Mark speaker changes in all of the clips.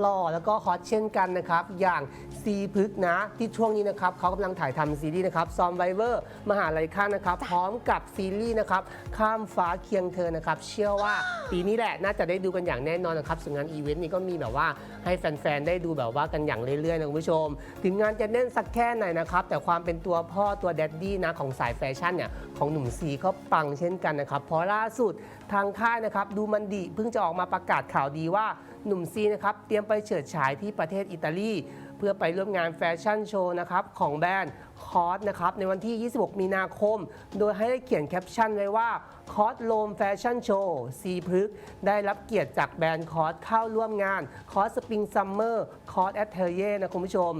Speaker 1: หล่อแล้วก็ฮอตเช่นกันนะครับ อย่างซีพึกษ์นะ ที่ช่วงนี้นะครับเขากำลังถ่ายทำซีรีส์นะครับซอมไวเวอร์มหาลัยข้างนะครับ พร้อมกับซีรีส์นะครับ ข้ามฟ้าเคียงเธอนะครับ เชื่อว่าปีนี้แหละน่าจะได้ดูกันอย่างแน่นอนนะครับส่วนงานอีเวนต์นี้ก็มีแบบว่าให้แฟนๆ ได้ดูแบบว่ากันอย่างเรื่อยๆนะคุณผู้ชม ถึงงานจะแน่นสักแค่ไหนนะครับ แต่ความเป็นตัวพ่อตัวแดดดี้นะของสายแฟชั่นเนี่ยของหนุ่มซีเขาปังเช่นกันนะครับเพราะล่าสุดทางค่ายนะครับดูมันดีเพิ่งจะออกมาประกาศข่าวดีว่า หนุ่มซีนะครับเตรียมไปเฉิดฉายที่ประเทศอิตาลี เพื่อไปร่วมงานแฟชั่นโชว์นะครับของแบรนด์คอสนะครับในวันที่ 26 มีนาคม โดยให้ได้เขียนแคปชั่นไว้ว่าคอสโลมแฟชั่นโชว์ซีพฤกได้รับเกียรติจากแบรนด์คอสเข้าร่วมงานคอสสปริงซัมเมอร์คอสแอตเทเยนะคุณผู้ชม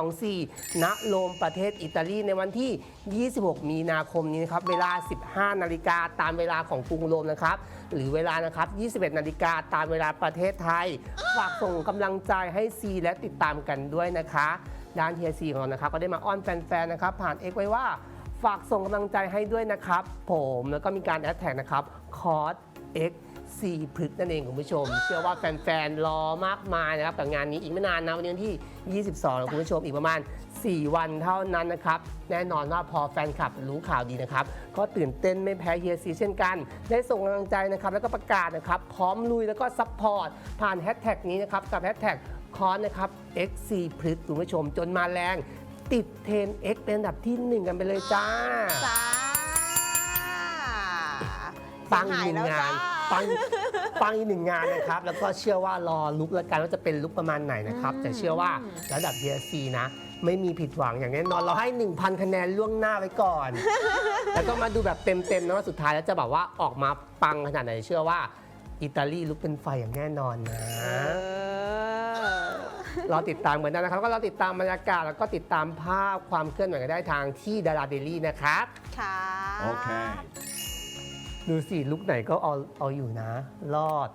Speaker 1: 2024 ณโรมประเทศอิตาลีในวันที่ 26 มีนาคมนี้นะครับ เวลา 15 นาฬิกาตามเวลาของกรุงโรมนะครับ หรือเวลานะครับ 21 นาฬิกาตามเวลาประเทศไทย ฝากส่งกำลังใจให้ซีและติดตามกันด้วยนะคะด้านเทียซีของเรานะครับก็ได้มาอ้อนแฟนๆนะครับผ่านเอ็กไว้ว่าฝากส่งกำลังใจให้ด้วยนะครับผมแล้วก็มีการแอดแท็กนะครับคอร์ส X ซีพฤกนั่นเองคุณผู้ชม เชื่อว่าแฟนๆรอมากมายนะครับกับงานนี้อีกไม่นานนะวันนี้วันที่ 22นะคุณผู้ชมอีกประมาณ 4 วันเท่านั้นนะครับ แน่นอนว่าพอแฟนคลับรู้ข่าวดีนะครับ ก็ตื่นเต้นไม่แพ้เฮียซีเช่นกัน ได้ส่งกำลังใจนะครับ แล้วก็ประกาศนะครับ พร้อมลุยแล้วก็ซัพพอร์ตผ่านแฮชแท็กนี้นะครับ กับแฮชแท็ก คอนนะครับ XC พฤกษ์คุณผู้ชมจนมาแรง ติดเทรน X เป็นอันดับที่หนึ่งกันไปเลยจ้า
Speaker 2: จ้า
Speaker 1: ปัง
Speaker 2: หา
Speaker 1: อี
Speaker 2: ย
Speaker 1: กหนึ่
Speaker 2: แล้ว
Speaker 1: งงาน
Speaker 2: จ้า
Speaker 1: ปังปังอีกหนึ่งงานนะครับ แล้วก็เชื่อว่ารอลุกแล้วกันว่าจะเป็นลุกประมาณไหนนะครับ แต่เชื่อว่าระดับ DSC นะ ไม่มีผิดหวังอย่างแน่นอนเราให้ 1,000 คะแนนล่วงหน้าไว้ก่อน แล้วก็มาดูแบบเต็มๆนะว่าสุดท้ายแล้วจะแบบว่าออกมาปังขนาดไหนเชื่อว่าอิตาลีลุกเป็นไฟอย่างแน่นอนนะ
Speaker 2: เออ
Speaker 1: รอติดตามเหมือนกันนะครับ ก็รอติดตามบรรยากาศแล้วก็ติดตามภาพความเคลื่อนไหวกันได้ทางที่ดาราเดลี่นะครับ
Speaker 2: ค่ะ
Speaker 3: Okay.
Speaker 1: ดูสิลุกไหนก็เอาเอาอยู่นะ รอด